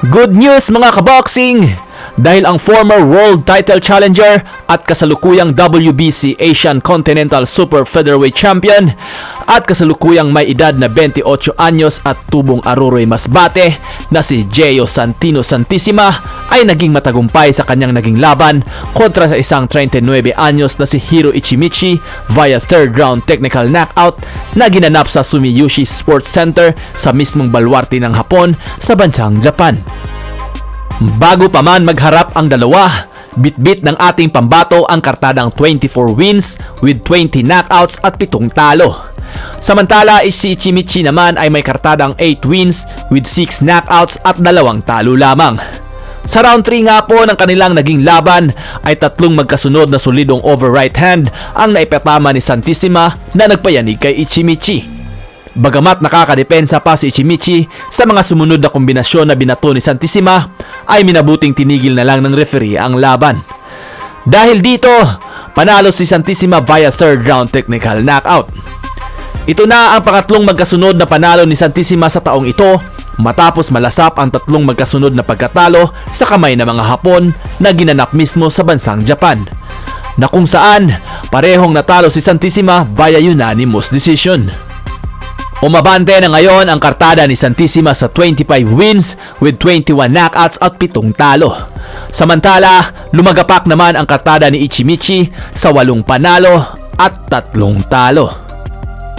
Good news mga kaboxing! Dahil ang former world title challenger at kasalukuyang WBC Asian Continental Super Featherweight Champion at kasalukuyang may edad na 28 anyos at tubong aruroy masbate na si Geo Santino Santissima ay naging matagumpay sa kanyang naging laban kontra sa isang 39 anyos na si Hiro Ichimichi via third round technical knockout na ginanap sa Sumiyushi Sports Center sa mismong balwarte ng Hapon sa bansang Japan. Bago pa man magharap ang dalawa, bitbit ng ating pambato ang kartadang 24 wins with 20 knockouts at 7 talo. Samantala, si Chimichi naman ay may kartadang 8 wins with 6 knockouts at 2 talo lamang. Sa round 3 nga po ng kanilang naging laban ay tatlong magkasunod na solidong over right hand ang naipatama ni Santissima na nagpayanig kay Ichimichi. Bagamat nakakadepensa pa si Ichimichi sa mga sumunod na kombinasyon na binato ni Santissima, ay minabuting tinigil na lang ng referee ang laban. Dahil dito, panalo si Santissima via third round technical knockout. Ito na ang pangatlong magkasunod na panalo ni Santissima sa taong ito matapos malasap ang tatlong magkasunod na pagkatalo sa kamay ng mga Hapon na ginanap mismo sa bansang Japan. Na kung saan parehong natalo si Santissima via unanimous decision. Umabante na ngayon ang kartada ni Santissima sa 25 wins with 21 knockouts at 7 talo. Samantala, lumagapak naman ang kartada ni Ichimichi sa 8 panalo at 3 talo.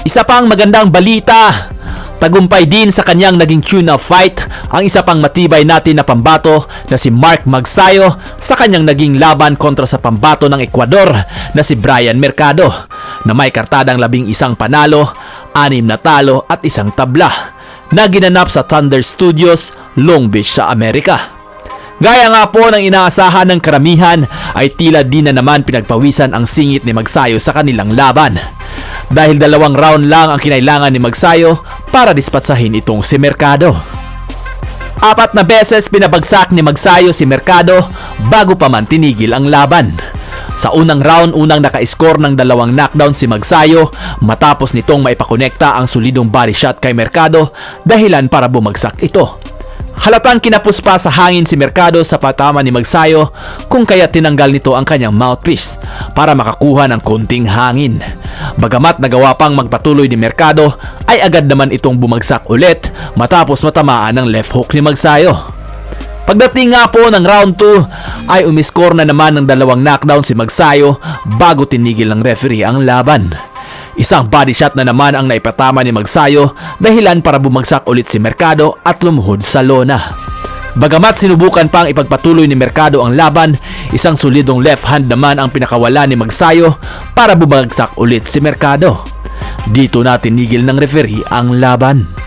Isa pang magandang balita, tagumpay din sa kanyang naging tune-up fight ang isa pang matibay natin na pambato na si Mark Magsayo sa kanyang naging laban kontra sa pambato ng Ecuador na si Brian Mercado na may kartadang labing isang panalo, anim na talo at isang tabla na ginanap sa Thunder Studios, Long Beach sa Amerika. Gaya nga po ng inaasahan ng karamihan ay tila di na naman pinagpawisan ang singit ni Magsayo sa kanilang laban. Dahil dalawang round lang ang kinailangan ni Magsayo para dispatsahin itong si Mercado. Apat na beses pinabagsak ni Magsayo si Mercado bago pa man tinigil ang laban. Sa unang round, unang naka-score ng dalawang knockdown si Magsayo matapos nitong maipakonekta ang solidong body shot kay Mercado dahilan para bumagsak ito. Halatang kinapos pa sa hangin si Mercado sa patama ni Magsayo kung kaya tinanggal nito ang kanyang mouthpiece para makakuha ng konting hangin. Bagamat nagawa pang magpatuloy ni Mercado ay agad naman itong bumagsak ulit matapos matamaan ng left hook ni Magsayo. Pagdating nga po ng round 2 ay umiscore na naman ng dalawang knockdown si Magsayo bago tinigil ng referee ang laban. Isang body shot na naman ang naipatama ni Magsayo dahilan para bumagsak ulit si Mercado at lumuhod sa lona. Bagamat sinubukan pang ipagpatuloy ni Mercado ang laban, isang solidong left hand naman ang pinakawala ni Magsayo para bumagsak ulit si Mercado. Dito na tinigil ng referee ang laban.